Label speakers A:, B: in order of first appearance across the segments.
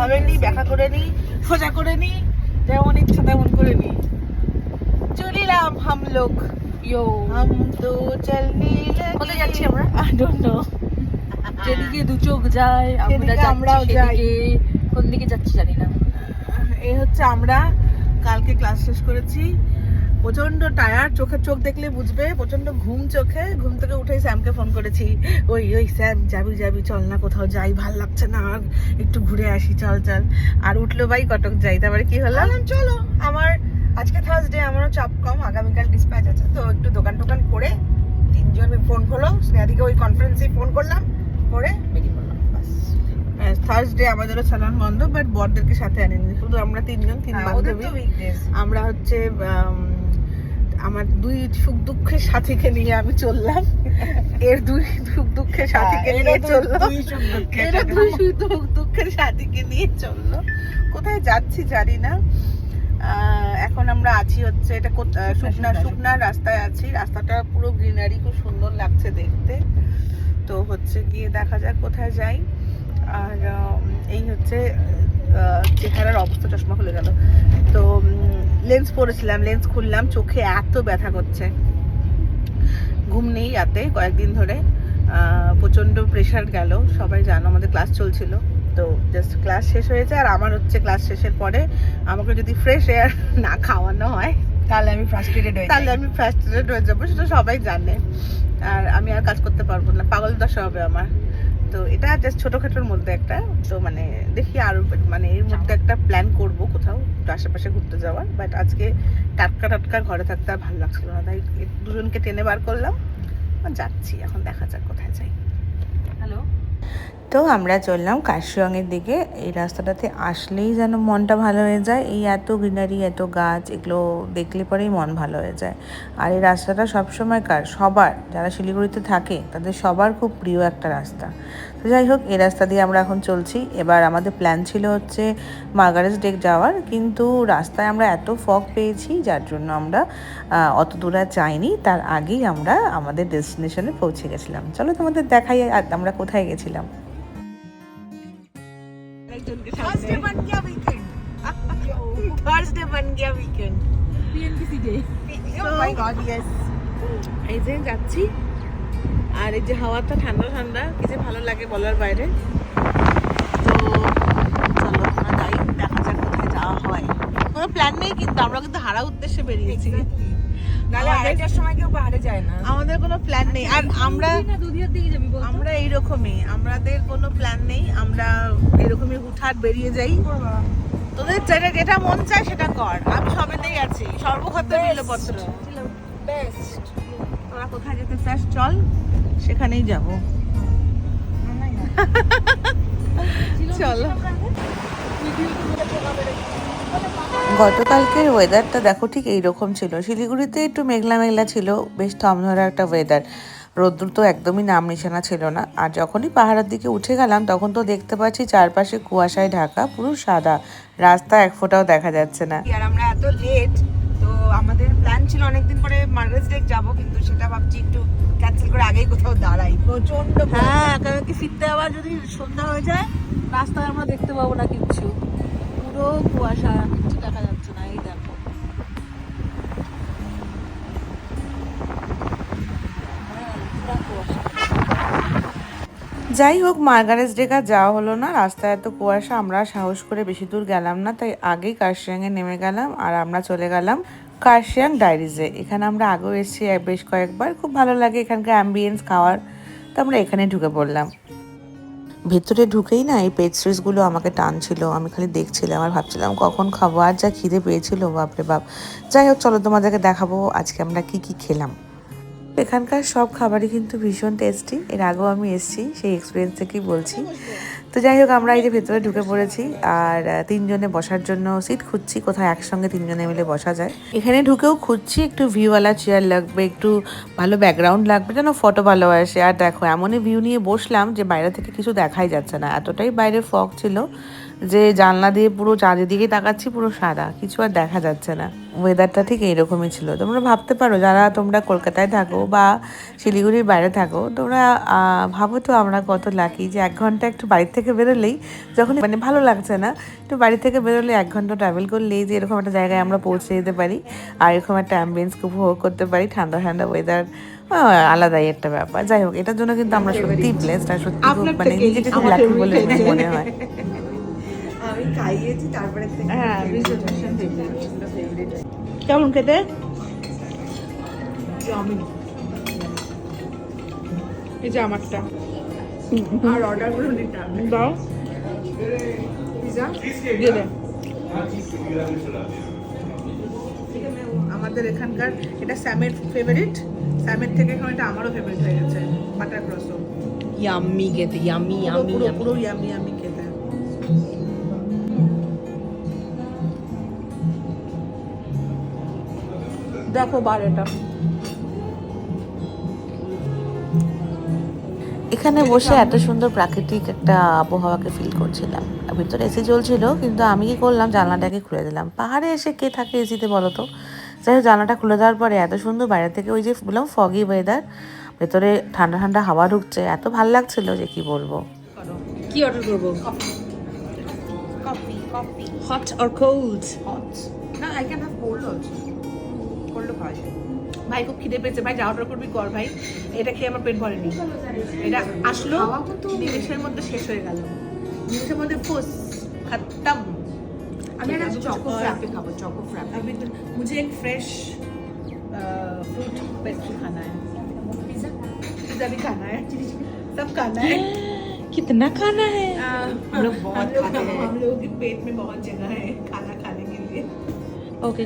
A: এভাবে নি ব্যাখ্যা করে নি সোজা করে নি যেমন ইচ্ছা তেমন করে নি। চলিলাম হাম লোক
B: ইয়ো।
A: হাম তো চলনি
B: কোথায় যাচ্ছি আমরা?
A: আই ডোন্ট নো
B: যেদিকে দু চোখ যায় আমরা
A: আমরাও যাই।
B: কোন দিকে যাচ্ছি জানি না।
A: এই হচ্ছে আমরা কালকে ক্লাস শেষ করেছি। প্রচণ্ড টায়ার চোখে চোখ দেখলে বুঝবে প্রচণ্ড ঘুম চোখে ঘুম থেকে উঠেই স্যামকে ফোন করেছি ওই ওই স্যাম যাবি যাবি চল না কোথাও যাই ভালো লাগছে না আর একটু ঘুরে আসি চল চল। আর উঠল ভাই কটক যাই তারপরে কি হলো?
B: চলো আমার আজকে থার্সডে আমারও চাপ কম আগামীকাল ডিসপ্যাচ আছে তো একটু দোকান টোকান করে তিনজন ফোন করল স্নেহাদিকে ওই কনফারেন্সে ফোন করলাম করে বেরিয়ে পড়লাম বাস।
A: থার্সডে আমাদেরও চালান বন্ধ বাট বরদেরকে সাথে আনেনি শুধু আমরা তিনজন তিন
B: হ্যাঁ,
A: বান্ধবী। আমরা হচ্ছে আমার দুই সুখ দুঃখের সাথীকে নিয়ে আমি চললাম। এর দুই সুখ দুঃখের সাথীকে নিয়ে চলল। এরা দুই সুখ দুঃখের সাথীকে নিয়ে চলল। কোথায় যাচ্ছি জানি না। এখন আমরা আছি হচ্ছে এটা শুকনা
B: শুকনা,
A: রাস্তায় আছি। রাস্তাটা পুরো গ্রিনারি খুব সুন্দর লাগছে দেখতে। তো হচ্ছে গিয়ে দেখা যাক কোথায় যাই। আর এই হচ্ছে চেহারার অবস্থা চশমা খুলে গেল। তো লেন্স পরেছিলাম লেন্স খুললাম চোখে এত ব্যথা করছে। ঘুম নেই রাতে কয়েকদিন ধরে। প্রচণ্ড প্রেশার গেল সবাই জানো আমাদের ক্লাস চলছিল। তো জাস্ট ক্লাস শেষ হয়েছে আর আমার হচ্ছে ক্লাস শেষের পরে আমাকে যদি ফ্রেশ এয়ার না খাওয়ানো হয়
B: তাহলে আমি ফ্রাস্ট্রেটেড হয়ে
A: তাহলে আমি ফ্রাস্ট্রেটেড হয়ে যাব সেটা সবাই জানে। আর আমি আর কাজ করতে পারব না পাগল দশা হবে আমার। তো এটা জাস্ট ছোটোখাটোর মধ্যে একটা। তো মানে দেখি আর মানে এর মধ্যে একটা প্ল্যান করব কোথাও একটু আশেপাশে ঘুরতে যাওয়ার। বাট আজকে টাটকা টাটকা ঘরে থাকতে আর ভালো লাগছিল না। তাই দুজনকে টেনে বার করলাম। যাচ্ছি, এখন দেখা যাক কোথায় যাই।
B: হ্যালো
C: তো আমরা চললাম কাশিয়ংয়ের দিকে। এই রাস্তাটাতে আসলেই যেন মনটা ভালো হয়ে যায়। এই এত গ্রিনারি, এত গাছ, এগুলো দেখলে পরেই মন ভালো হয়ে যায়। আর এই রাস্তাটা সবসময় কার? সবার, যারা শিলিগুড়িতে থাকে, তাদের সবার খুব প্রিয় একটা রাস্তা। তো যাই হোক, এই রাস্তা দিয়ে আমরা এখন চলছি। এবার আমাদের প্ল্যান ছিল হচ্ছে মার্গারেস ডেক যাওয়ার। কিন্তু রাস্তায় আমরা এত ফগ পেয়েছি, যার জন্য আমরা অত দূর যাইনি। তার আগেই আমরা আমাদের ডেস্টিনেশনে পৌঁছে গেছিলাম। চলো তোমাদের দেখাই আমরা কোথায় গেছিলাম।
B: थर्सडे बन गया वीकेंड
A: থার্সডে বান গিয়া weekend
B: पीएनबीसी N
A: So-
B: oh my god yes
A: এই যে যাচ্ছি আর এই যে হাওয়াটা ঠান্ডা ঠান্ডা কি যে ভালো লাগে বলার বাইরে তো চলো আমরা যাই দেখা যাক কোথায় যাওয়া হয় কোনো প্ল্যান নেই কিন্তু আমরা কিন্তু হারা উদ্দেশ্যে বেরিয়েছি
B: নালে
A: আমাদের-
B: আড়াইটার সময় কেউ পাহাড়ে যায় না।
A: আমাদের কোনো প্ল্যান নেই। আর আমরা
B: যাবি বল
A: আমরা এইরকমই। আমাদের কোনো প্ল্যান নেই। আমরা এরকমই হুটহাট বেরিয়ে যাই। তোদের যেটা যেটা মন চায় সেটা কর। আমি সবেতেই আছি। সর্বক্ষেত্রে মিলপত্র
B: বেস্ট
A: তোরা কোথায় যেতে চাস? চল সেখানেই যাব। চলো।
C: গতকালকের ওয়েদারটা দেখো ঠিক এইরকম ছিল। শিলিগুড়িতে একটু মেঘলা মেঘলা ছিল বেশ থমধরা একটা ওয়েদার রোদ্দুর তো একদমই নাম নিশানা ছিল না। আর যখনই পাহাড়ের দিকে উঠে গেলাম তখন তো দেখতে পাচ্ছি চারপাশে কুয়াশায় ঢাকা পুরো সাদা। রাস্তা এক ফোঁটাও দেখা যাচ্ছে না।
B: আর আমরা এত লেট তো আমাদের প্ল্যান ছিল অনেকদিন পরে মার্গারেস লেক যাব কিন্তু সেটা ভাবছি একটু ক্যান্সেল করে আগেই কোথাও দাঁড়াই। প্রচণ্ড
A: হ্যাঁ কারণ কি ফিরতে আবার যদি সন্ধ্যা হয়ে যায় রাস্তায় আমরা দেখতে পাবো না কিচ্ছু। পুরো কুয়াশা কিচ্ছু দেখো
C: যাই হোক, মার্গারেস ডেকা যাওয়া হলো না। রাস্তায় এত কুয়াশা, আমরা সাহস করে বেশি দূর গেলাম না, তাই আগেই কার্শিয়াংয়ে নেমে গেলাম আর আমরা চলে গেলাম কার্শিয়াং ডায়েরিজে এখানে আমরা আগেও এসেছি বেশ কয়েকবার। খুব ভালো লাগে এখানকার অ্যাম্বিয়েন্স খাওয়ার। তো আমরা এখানে ঢুকে পড়লাম। ভেতরে ঢুকেই না এই পেস্ট্রিজগুলো আমাকে টানছিল। আমি খালি দেখছিলাম আর ভাবছিলাম, কখন খাব? আর যা খিদে পেয়েছিল, বাপরে বাপ। যাই হোক, চলো তোমাদেরকে দেখাবো আজকে আমরা কি কি খেলাম। এখানকার সব খাবারই কিন্তু ভীষণ টেস্টি এর আগেও আমি এসেছি, সেই এক্সপিরিয়েন্স থেকেই বলছি। তো যাই হোক, আমরা এই যে ভেতরে ঢুকে পড়েছি আর তিনজনে বসার জন্য সিট খুঁজছি কোথায় একসঙ্গে তিনজনে মিলে বসা যায়। এখানে ঢুকেও খুঁজছি, একটু ভিউওয়ালা চেয়ার লাগবে, একটু ভালো ব্যাকগ্রাউন্ড লাগবে, যেন ফটো ভালো আসে। আর দেখো, এমনই ভিউ নিয়ে বসলাম যে বাইরে থেকে কিছু দেখাই যাচ্ছে না। এতটাই বাইরে ফগ ছিল। যে জানলা দিয়ে পুরো চারিদিকে তাকাচ্ছি পুরো সাদা। কিছু আর দেখা যাচ্ছে না। ওয়েদারটা ঠিক এইরকমই ছিল। তোমরা ভাবতে পারো যারা তোমরা কলকাতায় থাকো বা শিলিগুড়ির বাইরে থাকো তোমরা ভাবো তো আমরা কত লাকি যে এক ঘণ্টা একটু বাড়ির থেকে বেরোলেই যখন মানে ভালো লাগছে না একটু বাড়ি থেকে বেরোলে এক ঘণ্টা ট্রাভেল করলেই যে এরকম একটা জায়গায় আমরা পৌঁছে যেতে পারি আর এরকম একটা অ্যাম্বিয়েন্সকে উপভোগ করতে পারি ঠান্ডা ঠান্ডা ওয়েদার আলাদাই একটা ব্যাপার। যাই হোক এটার জন্য কিন্তু আমরা সত্যিই ব্লেসড আর সত্যি মানে নিজেকে খুব লাকি বলে মনে হয়।
B: আমি খাইয়েছি তারপরে
A: হ্যাঁ কেমন খেতে? এই যে আমারটা।
B: আর অর্ডারগুলো নিতে হবে।
A: দাও।
B: পিজা
A: দিয়ে দে। আমাদের এখানকার এটা স্যামের ফেভারিট স্যামের থেকে এখন এটা আমারও ফেভারিট হয়ে গেছে বাটার ক্রসো
B: ইয়াম্মি খেতে ইয়াম্মি
A: পুরো পুরো পুরো ইয়ামি ইয়ামি খেতে। দেখো বারোটা।
C: এখানে বসে এত সুন্দর প্রাকৃতিক একটা আবহাওয়াকে ফিল করছিলাম। আর ভিতরে এসি চলছিল কিন্তু আমি কি করলাম? জানলাটাকে খুলে দিলাম। পাহাড়ে এসে কে থাকে এসিতে বলো তো? যাই হোক জানলাটা খুলে দেওয়ার পরে এত সুন্দর বাইরে থেকে ওই যে বললাম ফগি ওয়েদার ভেতরে ঠান্ডা ঠান্ডা হাওয়া ঢুকছে। এত ভালো লাগছিল যে কি বলব?
B: কি অর্ডার করব?
A: Coffee coffee
B: hot or cold
A: hot না I can have cold also কোল্ডও খাওয়া যায় ভাই খুব খিদে পেয়েছে ভাই যা অর্ডার করবি কর ভাই এটা খেয়ে আমার পেট ভরেনি এটা আসলো নিমেষের মধ্যে শেষ হয়ে গেল নিমেষের মধ্যে ফুস খতম
B: আমি একটা
A: ঠিক আছে,
B: চকো
A: और
B: ফ্র্যাপে খাবো চকো ফ্র্যাপে
A: अभी तो मुझे एक फ्रेश फ्रूट पेस्ट्री खाना है पिज्जा पिज्जा भी खाना है सब खाना है
B: कितना खाना है
A: हम लोग बहुत खाते हैं हम लोगों के पेट में बहुत जगह है खाना खाने के लिए
B: okay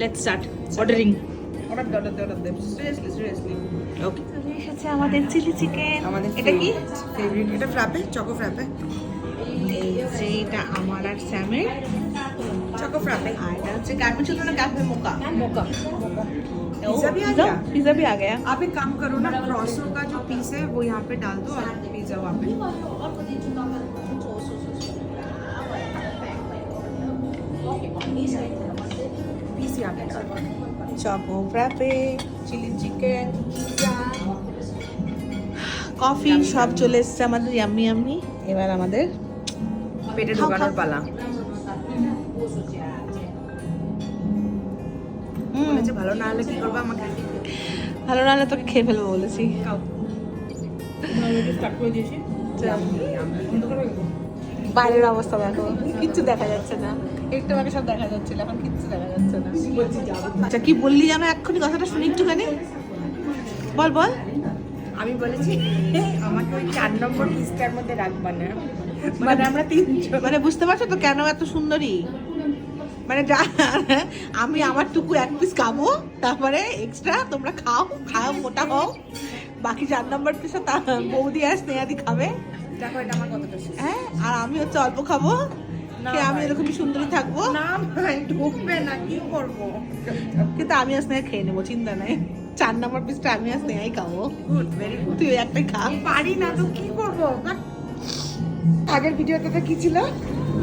B: let's start ordering
A: order they order they order they seriously seriously
B: ওকে
A: এসেছে আমাদের চিলি চিকেন
B: আমাদের
A: এটা কি
B: ফেভারিট এটা ফ্র্যাপে চকো ফ্র্যাপে
A: এই যে এটা আমার আর স্যামের
B: चोको फ्रापे
A: আর এটা হচ্ছে কার্পে ছিল না কার্পে মোকা
B: मोका
A: ओ,
B: पिज़्ज़ा भी आ
A: पिज़्ज़ा?
B: गया?
A: पिज़्ज़ा भी आ गया
B: आप एक काम करो ना क्रॉसो का जो पीस है वो यहाँ पे डाल दो और पिज्जा वहाँ पे piece spicy appetizer.
A: Choco frappe, chili chicken, coffee সব চলে এসছে আমাদের ইয়াম্মি ইয়াম্মি এবার আমাদের
B: পেটে ঢোকানোর পালা। বলেছে ভালো না হলে কি করব আমাকে?
A: ভালো না হলে তোকে খেয়ে ফেলব বলেছি। বাইরের অবস্থা দেখো কিচ্ছু দেখা যাচ্ছে না। একটু আগে সব দেখা যাচ্ছিল এখন কিচ্ছু দেখা যাচ্ছে না। আচ্ছা কি বললি জানো এক্ষুনি কথাটা শুনি একটুখানি? বল বল।
B: আমি বলেছি আমাকে ওই চার নম্বর পিসটার মধ্যে রাখবা না।
A: মানে আমরা তিনজন। মানে বুঝতে পারছ তো কেন এত সুন্দরী? মানে যা আমি আমার টুকু এক পিস খাব তারপরে এক্সট্রা তোমরা খাও খাও মোটা হও। বাকি চার নম্বর পিসে তা বৌদি আর স্নেহাদি খাবে।
B: দেখো এটা আমার কতটা
A: হ্যাঁ আর আমি হচ্ছে অল্প খাব। আমি
B: ভাই।
A: এরকমই সুন্দরী থাকব?
B: না ভাই ঢুকবে না কি করব?
A: কিন্তু আমি খেয়ে নেব চিন্তা নেই। চার নম্বর পিসটা আমি খাব। তুই একটাই খা।
B: পারি না তো কি করব? আগের ভিডিওতে তো কি ছিল?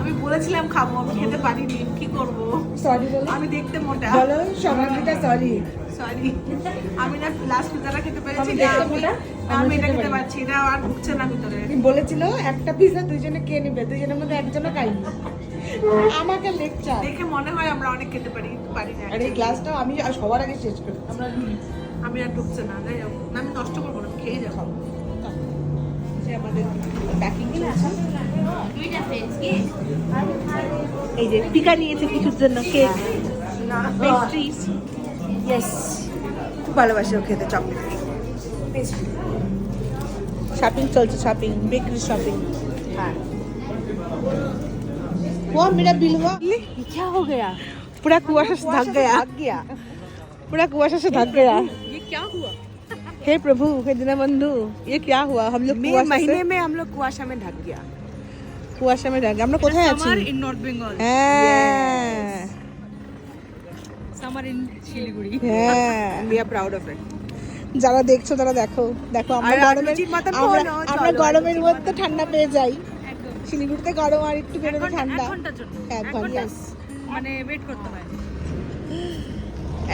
A: আমি বলেছিলাম খাব আমি খেতে পারিনি কি করব?
B: সরি
A: আমি দেখতে মোটা।
B: বলো সবাইকে সরি
A: সরি আমি না লাস্ট পিজাটা খেতে পেরেছি
B: আমি
A: না এটা
B: খেতে
A: পারছি এটা আর ঢুকছে না ভিতরে।
B: বলেছিল একটা পিজা দুইজনে কে নেবে দুইজনের মধ্যে একজনও খাইনি আমাকে লেকচার
A: দেখে মনে হয় আমরা অনেক খেতে পারি পারি না।
B: আর এই গ্লাসটাও আমি আর সবার আগে শেষ করি।
A: আমরা আমি আর ঢুকছে না যাই হোক। না, আমি নষ্ট করব না খেয়ে যাব। যে আমাদের প্যাকিং এই যে টিকা নিয়েছে কিছুর জন্য কেক পেস্ট্রিজ
B: খুব ভালোবাসি ও খেতে চকলেট
A: शॉपिंग चलते शॉपिंग बेकरी शॉपिंग
B: হ্যাঁ
A: वो मेरा बिल हुआ
B: ये क्या हो गया
A: पूरा कुआशा से ढक गया
B: भाग गया
A: पूरा कुआशा से ढक गया
B: ये क्या हुआ
A: हे प्रभु हे दीनबंधु ये क्या हुआ हम लोग
B: मई
A: कुआशा
B: महीने
A: से
B: में हम लोग कुआशा में ढक गया
A: কুয়াশা में ढक गया আমরা কোথায় আছি
B: in North Bengal
A: হ্যাঁ
B: summer in Siliguri
A: হ্যাঁ।
B: We are proud of it.
A: যারা দেখছ তারা দেখো। দেখো আমরা গরমের আমরা মধ্যে ঠান্ডা পেয়ে যাই। শিলিগুড়িতে গরম আর একটু বেরোলে ঠান্ডা। এক
B: ঘণ্টা মানে ওয়েট করতে হয়।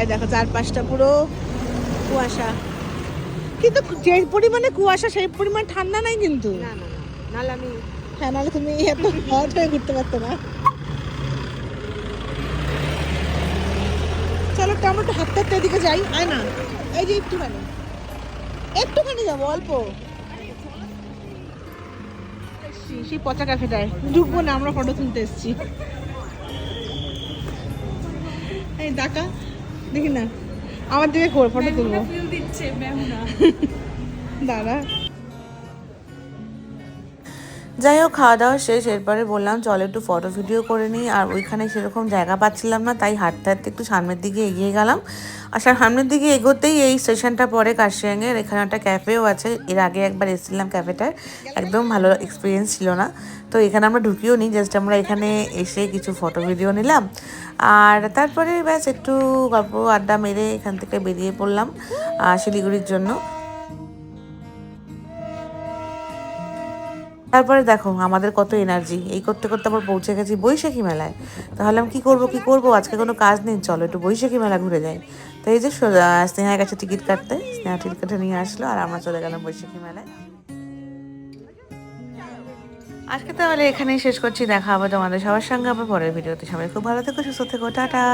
A: এই দেখো চারপাশটা পুরো কুয়াশা। কিন্তু যে পরিমাণে কুয়াশা সেই পরিমাণ ঠান্ডা নাই কিন্তু।
B: না না না। নাহলে আমি
A: হ্যাঁ নাহলে তুমি এত হট হয়ে ঘুরতে পারতো না। চলো একটু আমরা একটু হাঁটতে হাঁটতে এদিকে যাই। আয় না। এই যে একটুখানি। একটুখানি যাব অল্প। সেই পচা ক্যাফেটায় ঢুকবো না আমরা ফটো তুলতে এসেছি। এই ডাকা দেখি না। আমার দিকে ফটো তুলবো। দাঁড়া।
C: যাই হোক খাওয়া দাওয়া শেষ, এরপরে বললাম, চলো একটু ফটো ভিডিও করে নিই। আর ওইখানে সেরকম জায়গা পাচ্ছিলাম না, তাই হাঁটতে হাঁটতে একটু সামনের দিকে এগিয়ে গেলাম। আর সামনের দিকে এগোতেই এই স্টেশনটা পরে কাশিয়াংয়ের এখানে একটা ক্যাফেও আছে। এর আগে একবার এসেছিলাম ক্যাফেটার একদম ভালো এক্সপিরিয়েন্স ছিল না। তো এখানে আমরা ঢুকিও নি জাস্ট আমরা এখানে এসে কিছু ফটো ভিডিও নিলাম। আর তারপরে ব্যাস একটু গল্প, আড্ডা মেরে এখান থেকে বেরিয়ে পড়লাম শিলিগুড়ির জন্য। তারপরে দেখো, আমাদের কত এনার্জি এই করতে করতে আবার পৌঁছে গেছি বৈশাখী মেলায়। তাহলে আমি কী করব কী করব? আজকে কোনো কাজ নেই, চলো একটু বৈশাখী মেলা ঘুরে যাই। তো এই যে স্নেহার কাছে টিকিট কাটতে, স্নেহা টিকিট কেটে নিয়ে আসলো আর আমরা চলে গেলাম বৈশাখী মেলায়। আজকে তাহলে এখানেই শেষ করছি, দেখা হবে তোমাদের সবার সঙ্গে আবার পরের ভিডিওতে। সবাই খুব ভালো থেকো, সুস্থ থেকো, টাটা।